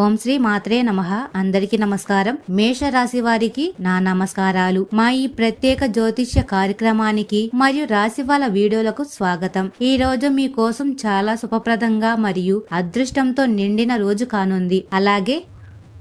ఓం శ్రీ మాత్రే నమః. అందరికీ నమస్కారం. మేష రాశి వారికి నా నమస్కారాలు. మా ఈ ప్రత్యేక జ్యోతిష్య కార్యక్రమానికి మరియు రాశి వాళ్ళ వీడియోలకు స్వాగతం. ఈ రోజు మీ కోసం చాలా శుభప్రదంగా మరియు అదృష్టంతో నిండిన రోజు కానుంది. అలాగే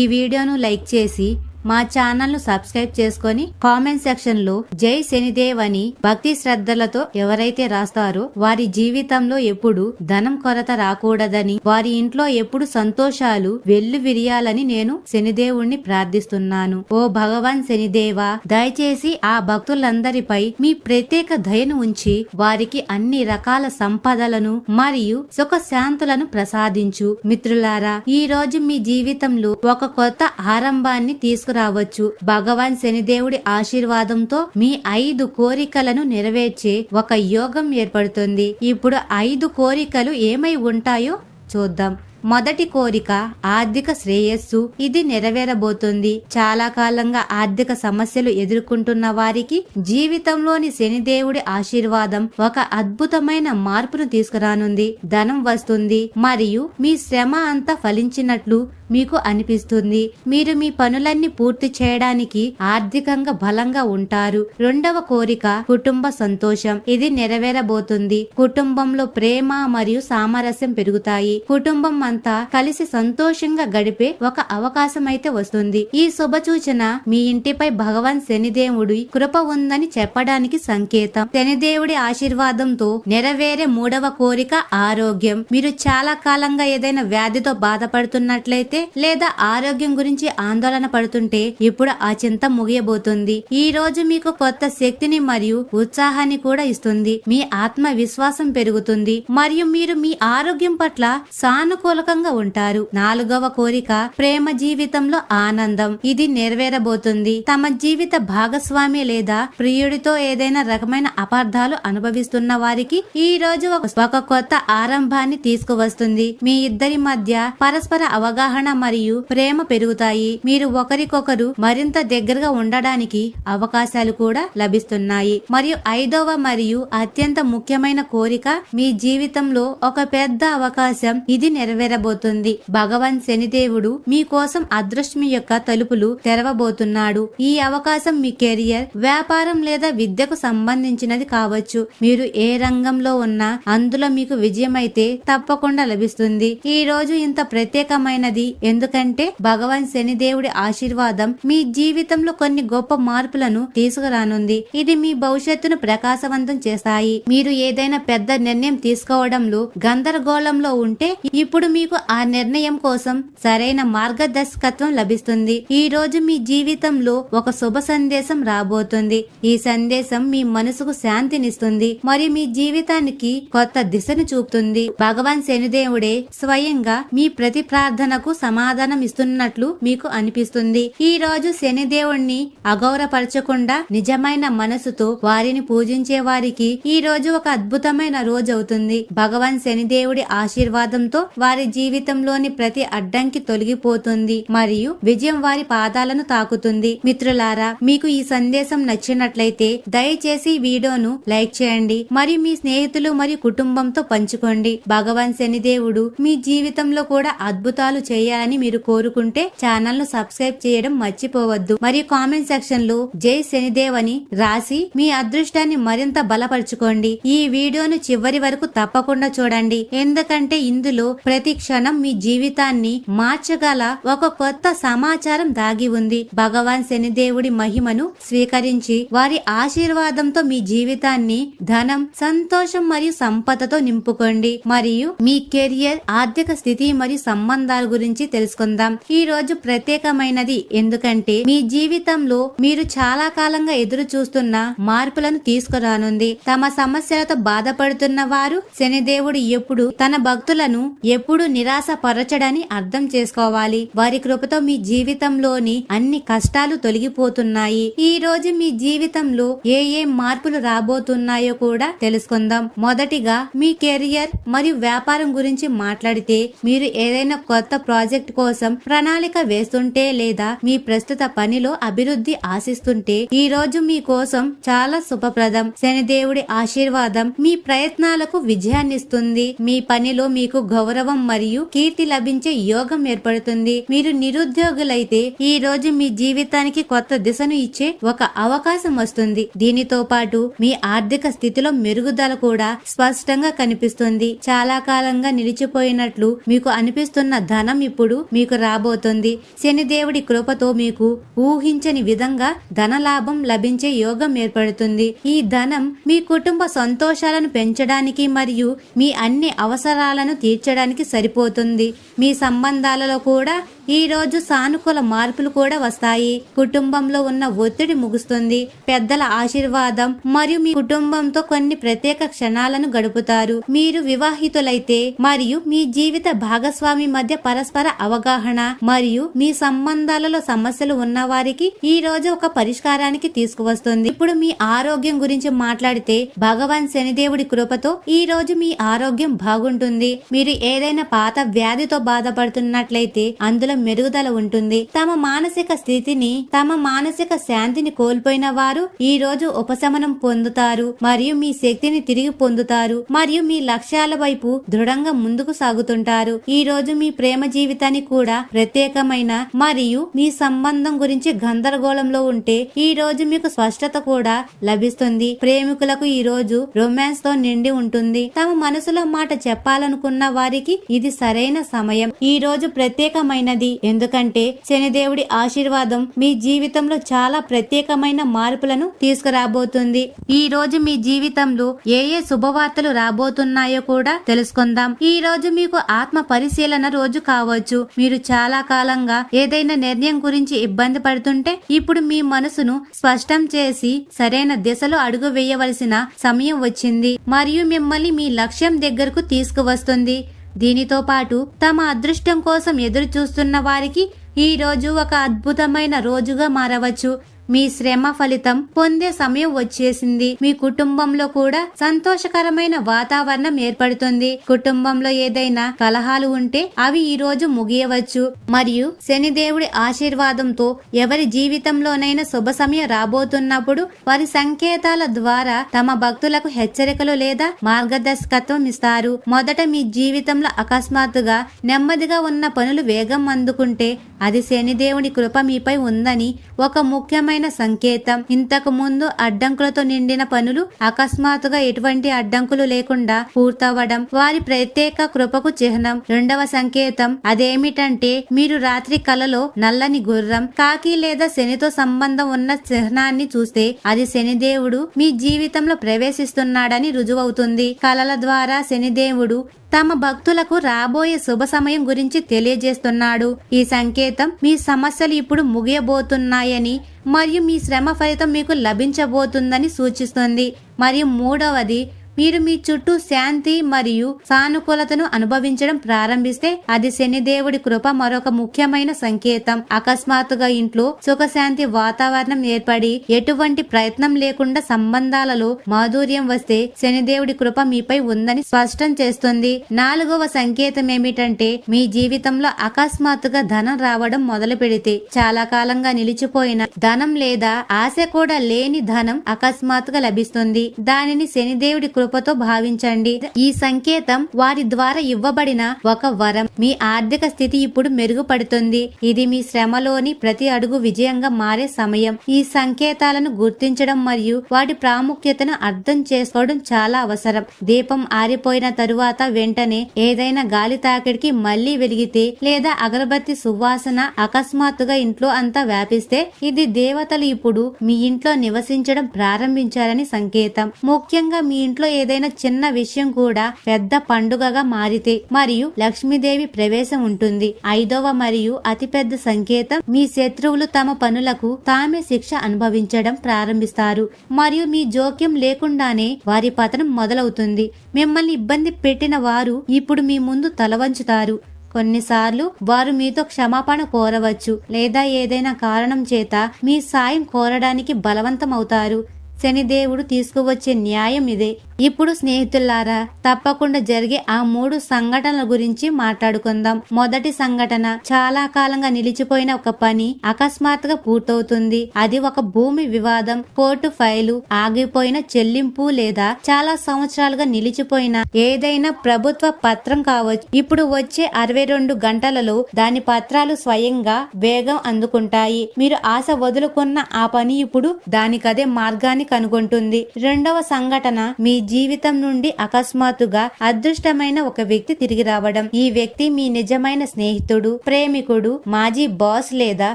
ఈ వీడియోను లైక్ చేసి మా ఛానల్ను సబ్స్క్రైబ్ చేసుకొని కామెంట్ సెక్షన్లో జై శనిదేవ్ అని భక్తి శ్రద్ధలతో ఎవరైతే రాస్తారో వారి జీవితంలో ఎప్పుడు ధనం కొరత రాకూడదని వారి ఇంట్లో ఎప్పుడు సంతోషాలు వెల్లు విరియాలని నేను శనిదేవుణ్ణి ప్రార్థిస్తున్నాను. ఓ భగవాన్ శనిదేవా దయచేసి ఆ భక్తులందరిపై మీ ప్రత్యేక దయను ఉంచి వారికి అన్ని రకాల సంపదలను మరియు సుఖ శాంతులను ప్రసాదించు. మిత్రులారా ఈ రోజు మీ జీవితంలో ఒక కొత్త ఆరంభాన్ని తీసుకురావచ్చు. భగవాన్ శనిదేవుడి ఆశీర్వాదంతో మీ ఐదు కోరికలను నెరవేర్చే ఒక యోగం ఏర్పడుతుంది. ఇప్పుడు ఐదు కోరికలు ఏమై ఉంటాయో చూద్దాం. మొదటి కోరిక ఆర్థిక శ్రేయస్సు. ఇది నెరవేరబోతుంది. చాలా కాలంగా ఆర్థిక సమస్యలు ఎదుర్కొంటున్న వారికి జీవితంలోని శనిదేవుడి ఆశీర్వాదం ఒక అద్భుతమైన మార్పును తీసుకురానుంది. ధనం వస్తుంది. మరియు మీ శ్రమ అంతా ఫలించినట్లు మీకు అనిపిస్తుంది. మీరు మీ పనులన్నీ పూర్తి చేయడానికి ఆర్థికంగా బలంగా ఉంటారు. రెండవ కోరిక కుటుంబ సంతోషం. ఇది నెరవేరబోతుంది. కుటుంబంలో ప్రేమ మరియు సామరస్యం పెరుగుతాయి. కుటుంబం అంతా కలిసి సంతోషంగా గడిపే ఒక అవకాశం అయితే వస్తుంది. ఈ శుభ సూచన మీ ఇంటిపై భగవాన్ శనిదేవుడి కృప ఉందని చెప్పడానికి సంకేతం. శనిదేవుడి ఆశీర్వాదంతో నెరవేరే మూడవ కోరిక ఆరోగ్యం. మీరు చాలా కాలంగా ఏదైనా వ్యాధితో బాధపడుతున్నట్లయితే లేదా ఆరోగ్యం గురించి ఆందోళన పడుతుంటే ఇప్పుడు ఆ చింత ముగియబోతుంది. ఈ రోజు మీకు కొత్త శక్తిని మరియు ఉత్సాహాన్ని కూడా ఇస్తుంది. మీ ఆత్మవిశ్వాసం పెరుగుతుంది. మరియు మీరు మీ ఆరోగ్యం పట్ల సానుకూలకంగా ఉంటారు. నాలుగవ కోరిక ప్రేమ జీవితంలో ఆనందం. ఇది నెరవేరబోతుంది. తమ జీవిత భాగస్వామి లేదా ప్రియుడితో ఏదైనా రకమైన అపార్థాలు అనుభవిస్తున్న వారికి ఈ రోజు ఒక కొత్త ఆరంభాన్ని తీసుకువస్తుంది. మీ ఇద్దరి మధ్య పరస్పర అవగాహన మరియు ప్రేమ పెరుగుతాయి. మీరు ఒకరికొకరు మరింత దగ్గరగా ఉండడానికి అవకాశాలు కూడా లభిస్తున్నాయి. మరియు ఐదవ మరియు అత్యంత ముఖ్యమైన కోరిక మీ జీవితంలో ఒక పెద్ద అవకాశం ఇది నెరవేరబోతుంది. భగవాన్ శనిదేవుడు మీకోసం అదృష్టం యొక్క తలుపులు తెరవబోతున్నాడు. ఈ అవకాశం మీ కెరియర్ వ్యాపారం లేదా విద్యకు సంబంధించినది కావచ్చు. మీరు ఏ రంగంలో ఉన్నా అందులో మీకు విజయం అయితే తప్పకుండా లభిస్తుంది. ఈ రోజు ఇంత ప్రత్యేకమైనది ఎందుకంటే భగవాన్ శనిదేవుడి ఆశీర్వాదం మీ జీవితంలో కొన్ని గొప్ప మార్పులను తీసుకురానుంది. ఇది మీ భవిష్యత్తును ప్రకాశవంతం చేస్తాయి. మీరు ఏదైనా పెద్ద నిర్ణయం తీసుకోవడంలో గందరగోళంలో ఉంటే ఇప్పుడు మీకు ఆ నిర్ణయం కోసం సరైన మార్గదర్శకత్వం లభిస్తుంది. ఈ రోజు మీ జీవితంలో ఒక శుభ సందేశం రాబోతుంది. ఈ సందేశం మీ మనసుకు శాంతినిస్తుంది. మరియు మీ జీవితానికి కొత్త దిశను చూపుతుంది. భగవాన్ శనిదేవుడే స్వయంగా మీ ప్రతి ప్రార్థనకు సమాధానం ఇస్తున్నట్లు మీకు అనిపిస్తుంది. ఈ రోజు శనిదేవుణ్ణి అగౌరపరచకుండా నిజమైన మనసుతో వారిని పూజించే వారికి ఈ రోజు ఒక అద్భుతమైన రోజు అవుతుంది. భగవాన్ శనిదేవుడి ఆశీర్వాదంతో వారి జీవితంలోని ప్రతి అడ్డంకి తొలగిపోతుంది మరియు విజయం వారి పాదాలను తాకుతుంది. మిత్రులారా మీకు ఈ సందేశం నచ్చినట్లయితే దయచేసి వీడియోను లైక్ చేయండి. మరియు మీ స్నేహితులు మరియు కుటుంబంతో పంచుకోండి. భగవాన్ శనిదేవుడు మీ జీవితంలో కూడా అద్భుతాలు చేయ చేయాలని మీరు కోరుకుంటే ఛానల్ను సబ్స్క్రైబ్ చేయడం మర్చిపోవద్దు. మరియు కామెంట్ సెక్షన్లో జై శనిదేవ్ అని రాసి మీ అదృష్టాన్ని మరింత బలపరుచుకోండి. ఈ వీడియోను చివరి వరకు తప్పకుండా చూడండి. ఎందుకంటే ఇందులో ప్రతి క్షణం మీ జీవితాన్ని మార్చగల ఒక కొత్త సమాచారం దాగి ఉంది. భగవాన్ శనిదేవుడి మహిమను స్వీకరించి వారి ఆశీర్వాదంతో మీ జీవితాన్ని ధనం సంతోషం మరియు సంపదతో నింపుకోండి. మరియు మీ కెరియర్ ఆర్థిక స్థితి మరియు సంబంధాల గురించి తెలుసుకుందాం. ఈ రోజు ప్రత్యేకమైనది ఎందుకంటే మీ జీవితంలో మీరు చాలా కాలంగా ఎదురు చూస్తున్న మార్పులను తీసుకురానుంది. తమ సమస్యలతో బాధపడుతున్న వారు శనిదేవుడు ఎప్పుడు తన భక్తులను ఎప్పుడు నిరాశ పరచడని అర్థం చేసుకోవాలి. వారి కృపతో మీ జీవితంలోని అన్ని కష్టాలు తొలగిపోతున్నాయి. ఈ రోజు మీ జీవితంలో ఏ ఏ మార్పులు రాబోతున్నాయో కూడా తెలుసుకుందాం. మొదటిగా మీ కెరియర్ మరియు వ్యాపారం గురించి మాట్లాడితే మీరు ఏదైనా కొత్త ప్రాజెక్ట్ ప్రాజెక్ట్ కోసం ప్రణాళిక వేస్తుంటే లేదా మీ ప్రస్తుత పనిలో అభివృద్ధి ఆశిస్తుంటే ఈ రోజు మీ కోసం చాలా శుభప్రదం. శనిదేవుడి ఆశీర్వాదం మీ ప్రయత్నాలకు విజయాన్నిస్తుంది. మీ పనిలో మీకు గౌరవం మరియు కీర్తి లభించే యోగం ఏర్పడుతుంది. మీరు నిరుద్యోగులైతే ఈ రోజు మీ జీవితానికి కొత్త దిశను ఇచ్చే ఒక అవకాశం వస్తుంది. దీనితో పాటు మీ ఆర్థిక స్థితిలో మెరుగుదల కూడా స్పష్టంగా కనిపిస్తుంది. చాలా కాలంగా నిలిచిపోయినట్లు మీకు అనిపిస్తున్న ధనం ఇప్పుడు మీకు రాబోతుంది. శనిదేవుడి కృపతో మీకు ఊహించని విధంగా ధన లాభం లభించే యోగం ఏర్పడుతుంది. ఈ ధనం మీ కుటుంబ సంతోషాలను పెంచడానికి మరియు మీ అన్ని అవసరాలను తీర్చడానికి సరిపోతుంది. మీ సంబంధాలలో కూడా ఈరోజు సానుకూల మార్పులు కూడా వస్తాయి. కుటుంబంలో ఉన్న ఒత్తిడి ముగుస్తుంది. పెద్దల ఆశీర్వాదం మరియు మీ కుటుంబంతో కొన్ని ప్రత్యేక క్షణాలను గడుపుతారు. మీరు వివాహితులైతే మరియు మీ జీవిత భాగస్వామి మధ్య పరస్పర అవగాహన మరియు మీ సంబంధాలలో సమస్యలు ఉన్న వారికి ఈ రోజు ఒక పరిష్కారానికి తీసుకువస్తుంది. ఇప్పుడు మీ ఆరోగ్యం గురించి మాట్లాడితే భగవాన్ శనిదేవుడి కృపతో ఈ రోజు మీ ఆరోగ్యం బాగుంటుంది. మీరు ఏదైనా పాత వ్యాధితో బాధపడుతున్నట్లయితే అందులో మెరుగుదల ఉంటుంది. తమ మానసిక స్థితిని తమ మానసిక శాంతిని కోల్పోయిన వారు ఈ రోజు ఉపశమనం పొందుతారు మరియు మీ శక్తిని తిరిగి పొందుతారు మరియు మీ లక్ష్యాల వైపు దృఢంగా ముందుకు సాగుతుంటారు. ఈ రోజు మీ ప్రేమ జీవితాన్ని కూడా ప్రత్యేకమైన మరియు మీ సంబంధం గురించి గందరగోళంలో ఉంటే ఈ రోజు మీకు స్పష్టత కూడా లభిస్తుంది. ప్రేమికులకు ఈ రోజు రొమాన్స్తో నిండి ఉంటుంది. తమ మనసులో మాట చెప్పాలనుకున్న వారికి ఇది సరైన సమయం. ఈ రోజు ప్రత్యేకమైనది ఎందుకంటే శనిదేవుడి ఆశీర్వాదం మీ జీవితంలో చాలా ప్రత్యేకమైన మార్పులను తీసుకురాబోతుంది. ఈ రోజు మీ జీవితంలో ఏ ఏ శుభవార్తలు రాబోతున్నాయో కూడా తెలుసుకుందాం. ఈ రోజు మీకు ఆత్మ పరిశీలన రోజు కావచ్చు. మీరు చాలా కాలంగా ఏదైనా నిర్ణయం గురించి ఇబ్బంది పడుతుంటే ఇప్పుడు మీ మనసును స్పష్టం చేసి సరైన దిశలో అడుగు వేయవలసిన సమయం వచ్చింది. మరియు మిమ్మల్ని మీ లక్ష్యం దగ్గరకు తీసుకువస్తుంది. దీనితో పాటు తమ అదృష్టం కోసం ఎదురు చూస్తున్న వారికి ఈ రోజు ఒక అద్భుతమైన రోజుగా మారవచ్చు. మీ శ్రమ ఫలితం పొందే సమయం వచ్చేసింది. మీ కుటుంబంలో కూడా సంతోషకరమైన వాతావరణం ఏర్పడుతుంది. కుటుంబంలో ఏదైనా కలహాలు ఉంటే అవి ఈ రోజు ముగియవచ్చు. మరియు శనిదేవుడి ఆశీర్వాదంతో ఎవరి జీవితంలోనైనా శుభ సమయం రాబోతున్నప్పుడు వారి సంకేతాల ద్వారా తమ భక్తులకు హెచ్చరికలు లేదా మార్గదర్శకత్వం ఇస్తారు. మొదట మీ జీవితంలో అకస్మాత్తుగా నెమ్మదిగా ఉన్న పనులు వేగం అందుకుంటే అది శనిదేవుని కృప మీపై ఉందని ఒక ముఖ్యమైన సంకేతం. ఇంతకు ముందు అడ్డంకులతో నిండిన పనులు అకస్మాత్తుగా ఎటువంటి అడ్డంకులు లేకుండా పూర్తవడం వారి ప్రత్యేక కృపకు చిహ్నం. రెండవ సంకేతం అదేమిటంటే మీరు రాత్రి కలలో నల్లని గుర్రం కాకి లేదా శనితో సంబంధం ఉన్న చిహ్నాన్ని చూస్తే అది శనిదేవుడు మీ జీవితంలో ప్రవేశిస్తున్నాడని రుజువవుతుంది. కలల ద్వారా శనిదేవుడు తమ భక్తులకు రాబోయే శుభ సమయం గురించి తెలియజేస్తున్నాడు. ఈ సంకేతం మీ సమస్యలు ఇప్పుడు ముగియబోతున్నాయని మరియు మీ శ్రమ ఫలితం మీకు లభించబోతుందని సూచిస్తుంది. మరియు మూడవది మీరు మీ చుట్టూ శాంతి మరియు సానుకూలతను అనుభవించడం ప్రారంభిస్తే అది శనిదేవుడి కృప మరొక ముఖ్యమైన సంకేతం. అకస్మాత్తుగా ఇంట్లో సుఖశాంతి వాతావరణం ఏర్పడి ఎటువంటి ప్రయత్నం లేకుండా సంబంధాలలో మాధుర్యం వస్తే శనిదేవుడి కృప మీపై ఉందని స్పష్టం చేస్తుంది. నాలుగవ సంకేతం ఏమిటంటే మీ జీవితంలో అకస్మాత్తుగా ధనం రావడం మొదలు పెడితే చాలా కాలంగా నిలిచిపోయిన ధనం లేదా ఆశ కూడా లేని ధనం అకస్మాత్తుగా లభిస్తుంది. దానిని శనిదేవుడి కృపతో భావించండి. ఈ సంకేతం వారి ద్వారా ఇవ్వబడిన ఒక వరం. మీ ఆర్థిక స్థితి ఇప్పుడు మెరుగుపడుతుంది. ఇది మీ శ్రమలోని ప్రతి అడుగు విజయంగా మారే సమయం. ఈ సంకేతాలను గుర్తించడం మరియు వాటి ప్రాముఖ్యతను అర్థం చేసుకోవడం చాలా అవసరం. దీపం ఆరిపోయిన తరువాత వెంటనే ఏదైనా గాలి తాకిడికి మళ్ళీ వెలిగితే లేదా అగరబత్తి సువాసన అకస్మాత్తుగా ఇంట్లో అంతా వ్యాపిస్తే ఇది దేవతలు ఇప్పుడు మీ ఇంట్లో నివసించడం ప్రారంభించారని సంకేతం. ముఖ్యంగా మీ ఇంట్లో ఏదైనా చిన్న విషయం కూడా పెద్ద పండుగగా మారితే మరియు లక్ష్మీదేవి ప్రవేశం ఉంటుంది. ఐదవ మరియు అతిపెద్ద సంకేతం మీ శత్రువులు తమ పనులకు తామే శిక్ష అనుభవించడం ప్రారంభిస్తారు. మరియు మీ జోక్యం లేకుండానే వారి పతనం మొదలవుతుంది. మిమ్మల్ని ఇబ్బంది పెట్టిన వారు ఇప్పుడు మీ ముందు తలవంచుతారు కొన్నిసార్లు వారు మీతో క్షమాపణ కోరవచ్చు లేదా ఏదైనా కారణం చేత మీ సాయం కోరడానికి బలవంతం అవుతారు శనిదేవుడు తీసుకువచ్చే న్యాయం ఇదే. ఇప్పుడు స్నేహితులారా తప్పకుండా జరిగే ఆ మూడు సంఘటనల గురించి మాట్లాడుకుందాం. మొదటి సంఘటన చాలా కాలంగా నిలిచిపోయిన ఒక పని అకస్మాత్తుగా పూర్తవుతుంది. అది ఒక భూమి వివాదం కోర్టు ఫైలు ఆగిపోయిన చెల్లింపు లేదా చాలా సంవత్సరాలుగా నిలిచిపోయిన ఏదైనా ప్రభుత్వ పత్రం కావచ్చు. ఇప్పుడు వచ్చే అరవై రెండు గంటలలో దాని పత్రాలు స్వయంగా వేగం అందుకుంటాయి. మీరు ఆశ వదులుకున్న ఆ పని ఇప్పుడు దానికదే మార్గాన్ని కనుగొంటుంది. రెండవ సంఘటన మీ జీవితం నుండి అకస్మాత్తుగా అదృష్టమైన ఒక వ్యక్తి తిరిగి రావడం. ఈ వ్యక్తి మీ నిజమైన స్నేహితుడు ప్రేమికుడు మాజీ బాస్ లేదా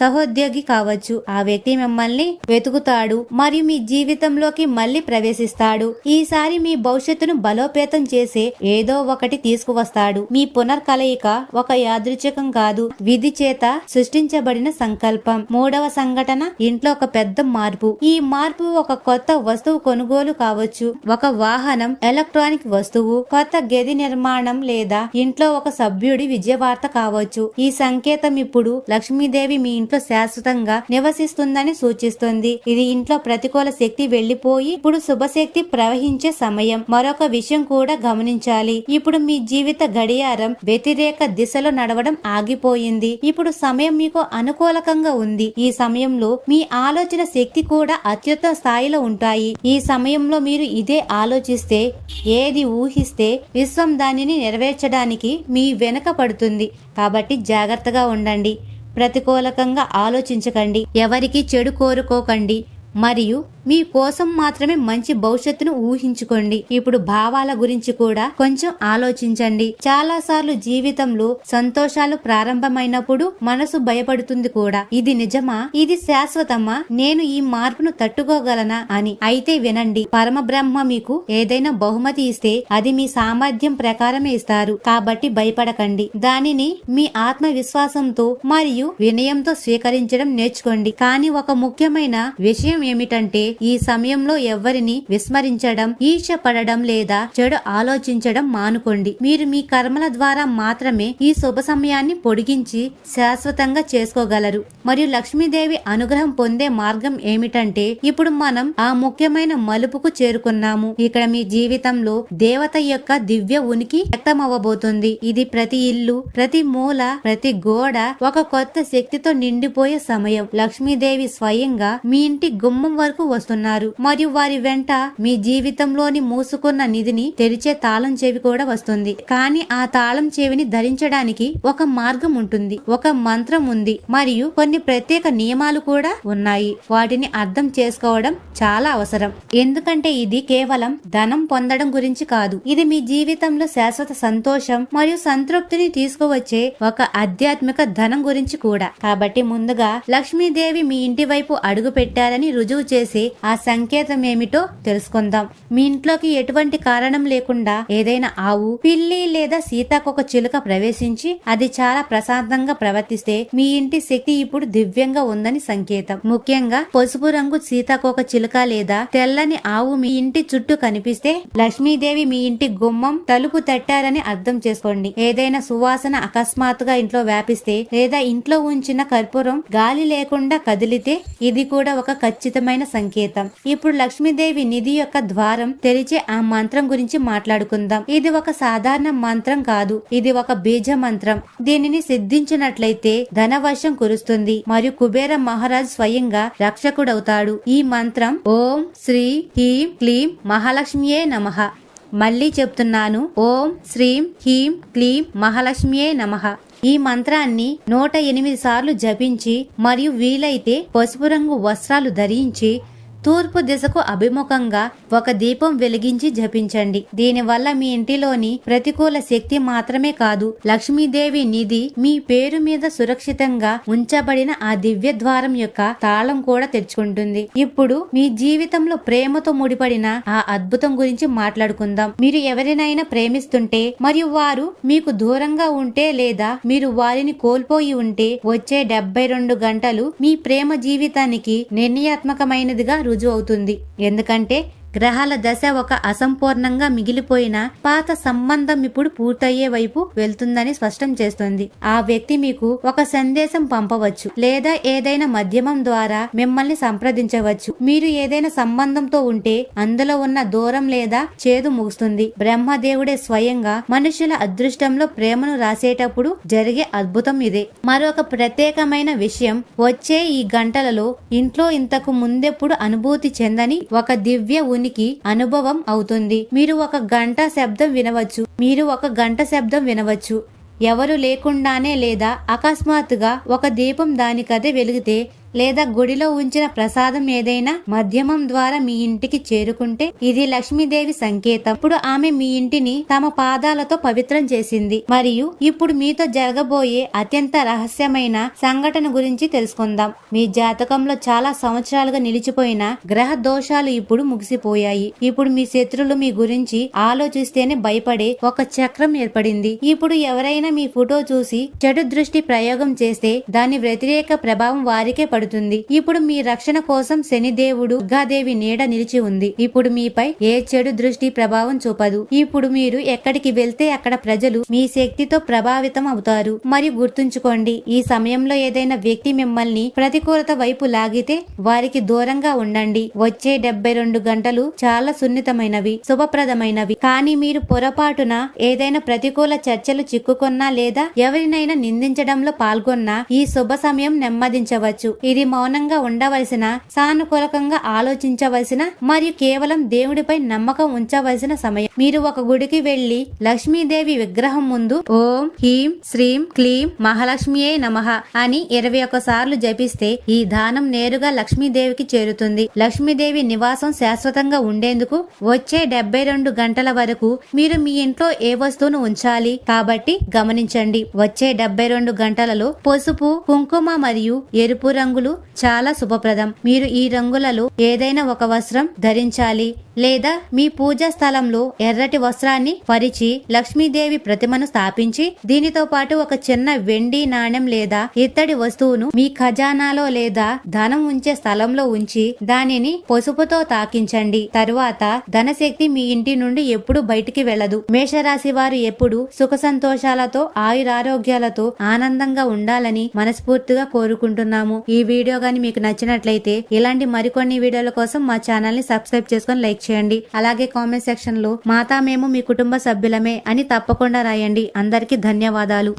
సహోద్యోగి కావచ్చు. ఆ వ్యక్తి మిమ్మల్ని వెతుకుతాడు మరియు మీ జీవితంలోకి మళ్ళీ ప్రవేశిస్తాడు. ఈసారి మీ భవిష్యత్తును బలోపేతం చేసే ఏదో ఒకటి తీసుకువస్తాడు. మీ పునర్కలయిక ఒక యాదృచ్ఛికం కాదు. విధి చేత సృష్టించబడిన సంకల్పం. మూడవ సంఘటన ఇంట్లో ఒక పెద్ద మార్పు. ఈ మార్పు ఒక కొత్త వస్తువు కొనుగోలు కావచ్చు. ఒక వాహనం ఎలక్ట్రానిక్ వస్తువు కొత్త గది నిర్మాణం లేదా ఇంట్లో ఒక సభ్యుడి విజయవార్త కావచ్చు. ఈ సంకేతం ఇప్పుడు లక్ష్మీదేవి మీ ఇంట్లో శాశ్వతంగా నివసిస్తుందని సూచిస్తుంది. ఇది ఇంట్లో ప్రతికూల శక్తి వెళ్ళిపోయి ఇప్పుడు శుభశక్తి ప్రవహించే సమయం. మరొక విషయం కూడా గమనించాలి. ఇప్పుడు మీ జీవిత గడియారం వ్యతిరేక దిశలో నడవడం ఆగిపోయింది. ఇప్పుడు సమయం మీకు అనుకూలకంగా ఉంది. ఈ సమయంలో మీ ఆలోచన శక్తి కూడా అత్యుత్తమ స్థాయిలో ఉంటాయి. ఈ సమయంలో మీరు ఇదే ఆలోచిస్తే ఏది ఊహిస్తే విశ్వం దానిని నెరవేర్చడానికి మీ వెనుక పడుతుంది. కాబట్టి జాగ్రత్తగా ఉండండి. ప్రతికూలకంగా ఆలోచించకండి. ఎవరికి చెడు కోరుకోకండి. మరియు మీ కోసం మాత్రమే మంచి భవిష్యత్తును ఊహించుకోండి. ఇప్పుడు భావాల గురించి కూడా కొంచెం ఆలోచించండి. చాలా సార్లు జీవితంలో సంతోషాలు ప్రారంభమైనప్పుడు మనసు భయపడుతుంది కూడా. ఇది నిజమా? ఇది శాశ్వతమా? నేను ఈ మార్పును తట్టుకోగలనా? అని. అయితే వినండి. పరమబ్రహ్మ మీకు ఏదైనా బహుమతి ఇస్తే అది మీ సామర్థ్యం ప్రకారమే ఇస్తారు. కాబట్టి భయపడకండి. దానిని మీ ఆత్మవిశ్వాసంతో మరియు వినయంతో స్వీకరించడం నేర్చుకోండి. కానీ ఒక ముఖ్యమైన విషయం ఏమిటంటే ఈ సమయంలో ఎవరిని విస్మరించడం ఈర్ష పడడం లేదా చెడు ఆలోచించడం మానుకోండి. మీరు మీ కర్మల ద్వారా మాత్రమే ఈ శుభ సమయాన్ని పొడిగించి శాశ్వతంగా చేసుకోగలరు. మరియు లక్ష్మీదేవి అనుగ్రహం పొందే మార్గం ఏమిటంటే ఇప్పుడు మనం ఆ ముఖ్యమైన మలుపుకు చేరుకున్నాము. ఇక్కడ మీ జీవితంలో దేవత యొక్క దివ్య ఉనికి వ్యక్తమవ్వబోతుంది. ఇది ప్రతి ఇల్లు ప్రతి మూల ప్రతి గోడ ఒక కొత్త శక్తితో నిండిపోయే సమయం. లక్ష్మీదేవి స్వయంగా మీ ఇంటి గుమ్మం వరకు వస్తున్నారు. మరియు వారి వెంట మీ జీవితంలోని మూసుకున్న నిధిని తెరిచే తాళం చెవి కూడా వస్తుంది. కానీ ఆ తాళం చెవిని ధరించడానికి ఒక మార్గం ఉంటుంది. ఒక మంత్రం ఉంది. మరియు కొన్ని ప్రత్యేక నియమాలు కూడా ఉన్నాయి. వాటిని అర్థం చేసుకోవడం చాలా అవసరం. ఎందుకంటే ఇది కేవలం ధనం పొందడం గురించి కాదు. ఇది మీ జీవితంలో శాశ్వత సంతోషం మరియు సంతృప్తిని తీసుకువచ్చే ఒక ఆధ్యాత్మిక ధనం గురించి కూడా. కాబట్టి ముందుగా లక్ష్మీదేవి మీ ఇంటి వైపు అడుగు పెట్టారని రుజువు చేసే ఆ సంకేతం ఏమిటో తెలుసుకుందాం. మీ ఇంట్లోకి ఎటువంటి కారణం లేకుండా ఏదైనా ఆవు పిల్లి లేదా సీతాకొక చిలుక ప్రవేశించి అది చాలా ప్రశాంతంగా ప్రవర్తిస్తే మీ ఇంటి శక్తి ఇప్పుడు దివ్యంగా ఉందని సంకేతం. ముఖ్యంగా పసుపు రంగు సీతాకొక చిలుక లేదా తెల్లని ఆవు మీ ఇంటి చుట్టూ కనిపిస్తే లక్ష్మీదేవి మీ ఇంటి గుమ్మం తలుపు తట్టారని అర్థం చేసుకోండి. ఏదైనా సువాసన అకస్మాత్తుగా ఇంట్లో వ్యాపిస్తే లేదా ఇంట్లో ఉంచిన కర్పూరం గాలి లేకుండా కదిలితే ఇది కూడా ఒక ఖచ్చితమైన సంకేతం. ఇప్పుడు లక్ష్మీదేవి నిధి యొక్క ద్వారం తెరిచే ఆ మంత్రం గురించి మాట్లాడుకుందాం. ఇది ఒక సాధారణ మంత్రం కాదు. ఇది ఒక బీజ మంత్రం. దీనిని సిద్ధించినట్లయితే ధనవర్షం కురుస్తుంది. మరియు కుబేర మహారాజ్ స్వయంగా రక్షకుడవుతాడు. ఈ మంత్రం ఓం శ్రీ హీం క్లీం మహాలక్ష్మియే నమః. మళ్ళీ చెప్తున్నాను. ఓం శ్రీం హీం క్లీం మహాలక్ష్మియే నమః. ఈ మంత్రాన్ని నూట ఎనిమిది సార్లు జపించి మరియు వీలైతే పసుపు రంగు వస్త్రాలు ధరించి తూర్పు దిశకు అభిముఖంగా ఒక దీపం వెలిగించి జపించండి. దీనివల్ల మీ ఇంటిలోని ప్రతికూల శక్తి మాత్రమే కాదు లక్ష్మీదేవి నిధి మీ పేరు మీద సురక్షితంగా ఉంచబడిన ఆ దివ్య ద్వారం యొక్క తాళం కూడా తెచ్చుకుంటుంది. ఇప్పుడు మీ జీవితంలో ప్రేమతో ముడిపడిన ఆ అద్భుతం గురించి మాట్లాడుకుందాం. మీరు ఎవరినైనా ప్రేమిస్తుంటే మరియు వారు మీకు దూరంగా ఉంటే లేదా మీరు వారిని కోల్పోయి ఉంటే వచ్చే డెబ్బై రెండు గంటలు మీ ప్రేమ జీవితానికి నిర్ణయాత్మకమైనదిగా రుజువు అవుతుంది ఎందుకంటే గ్రహాల దశ ఒక అసంపూర్ణంగా మిగిలిపోయిన పాత సంబంధం ఇప్పుడు పూర్తయ్యే వైపు వెళ్తుందని స్పష్టం చేస్తుంది. ఆ వ్యక్తి మీకు ఒక సందేశం పంపవచ్చు లేదా ఏదైనా మాధ్యమం ద్వారా మిమ్మల్ని సంప్రదించవచ్చు. మీరు ఏదైనా సంబంధంతో ఉంటే అందులో ఉన్న దూరం లేదా చేదు ముగుస్తుంది. బ్రహ్మదేవుడే స్వయంగా మనుషుల అదృష్టంలో ప్రేమను రాసేటప్పుడు జరిగే అద్భుతం ఇదే. మరొక ప్రత్యేకమైన విషయం వచ్చే ఈ గంటలలో ఇంట్లో ఇంతకు ముందెప్పుడు అనుభూతి చెందని ఒక దివ్య ఉనికి అనుభవం అవుతుంది. మీరు ఒక గంట శబ్దం వినవచ్చు. మీరు ఒక గంట శబ్దం వినవచ్చు. ఎవరు లేకుండానే లేదా అకస్మాత్తుగా ఒక దీపం దానికదే వెలిగితే లేదా గుడిలో ఉంచిన ప్రసాదం ఏదైనా మధ్యమం ద్వారా మీ ఇంటికి చేరుకుంటే ఇది లక్ష్మీదేవి సంకేతం. ఇప్పుడు ఆమె మీ ఇంటిని తమ పాదాలతో పవిత్రం చేసింది. మరియు ఇప్పుడు మీతో జరగబోయే అత్యంత రహస్యమైన సంఘటన గురించి తెలుసుకుందాం. మీ జాతకంలో చాలా సంవత్సరాలుగా నిలిచిపోయిన గ్రహ దోషాలు ఇప్పుడు ముగిసిపోయాయి. ఇప్పుడు మీ శత్రులు మీ గురించి ఆలోచిస్తేనే భయపడే ఒక చక్రం ఏర్పడింది. ఇప్పుడు ఎవరైనా మీ ఫోటో చూసి చెడు దృష్టి ప్రయోగం చేస్తే దాని వ్యతిరేక ప్రభావం వారికే పడుతుంది. ఇప్పుడు మీ రక్షణ కోసం శనిదేవుడు దుర్గాదేవి నీడ నిలిచి ఉంది. ఇప్పుడు మీపై ఏ చెడు దృష్టి ప్రభావం చూపదు. ఇప్పుడు మీరు ఎక్కడికి వెళ్తే అక్కడ ప్రజలు మీ శక్తితో ప్రభావితం అవుతారు. మరియు గుర్తుంచుకోండి ఈ సమయంలో ఏదైనా వ్యక్తి మిమ్మల్ని ప్రతికూలత వైపు లాగితే వారికి దూరంగా ఉండండి. వచ్చే డెబ్బై రెండు గంటలు చాలా సున్నితమైనవి శుభప్రదమైనవి. కానీ మీరు పొరపాటున ఏదైనా ప్రతికూల చర్చలు చిక్కుకున్నా లేదా ఎవరినైనా నిందించడంలో పాల్గొన్నా ఈ శుభ సమయం నెమ్మదించవచ్చు. ఇది మౌనంగా ఉండవలసిన సానుకూలకంగా ఆలోచించవలసిన మరియు కేవలం దేవుడిపై నమ్మకం ఉంచవలసిన సమయం. మీరు ఒక గుడికి వెళ్ళి లక్ష్మీదేవి విగ్రహం ముందు ఓం హీం శ్రీం క్లీం మహాలక్ష్మియే నమః అని ఇరవై ఒక్క సార్లు జపిస్తే ఈ దానం నేరుగా లక్ష్మీదేవికి చేరుతుంది. లక్ష్మీదేవి నివాసం శాశ్వతంగా ఉండేందుకు వచ్చే డెబ్బై రెండు గంటల వరకు మీరు మీ ఇంట్లో ఏ వస్తువును ఉంచాలి కాబట్టి గమనించండి. వచ్చే డెబ్బై రెండు గంటలలో పసుపు కుంకుమ మరియు ఎరుపు రంగులు చాలా శుభప్రదం. మీరు ఈ రంగులలో ఏదైనా ఒక వస్త్రం ధరించాలి లేదా మీ పూజా స్థలంలో ఎర్రటి వస్త్రాన్ని పరిచి లక్ష్మీదేవి ప్రతిమను స్థాపించి దీనితో పాటు ఒక చిన్న వెండి నాణెం లేదా ఇత్తడి వస్తువును మీ ఖజానాలో లేదా ధనం ఉంచే స్థలంలో ఉంచి దానిని పసుపుతో తాకించండి. తరువాత ధనశక్తి మీ ఇంటి నుండి ఎప్పుడు బయటికి వెళ్ళదు. మేషరాశి వారు ఎప్పుడు సుఖ సంతోషాలతో ఆయురారోగ్యాలతో ఆనందంగా ఉండాలని మనస్ఫూర్తిగా కోరుకుంటున్నాము. ఈ వీడియో కానీ మీకు నచ్చినట్లయితే ఇలాంటి మరికొన్ని వీడియోల కోసం మా ఛానల్ని సబ్స్క్రైబ్ చేసుకొని లైక్ చేయండి. అలాగే కామెంట్ సెక్షన్లో మాతా మేము మీ కుటుంబ సభ్యులమే అని తప్పకుండా రాయండి. అందరికీ ధన్యవాదాలు.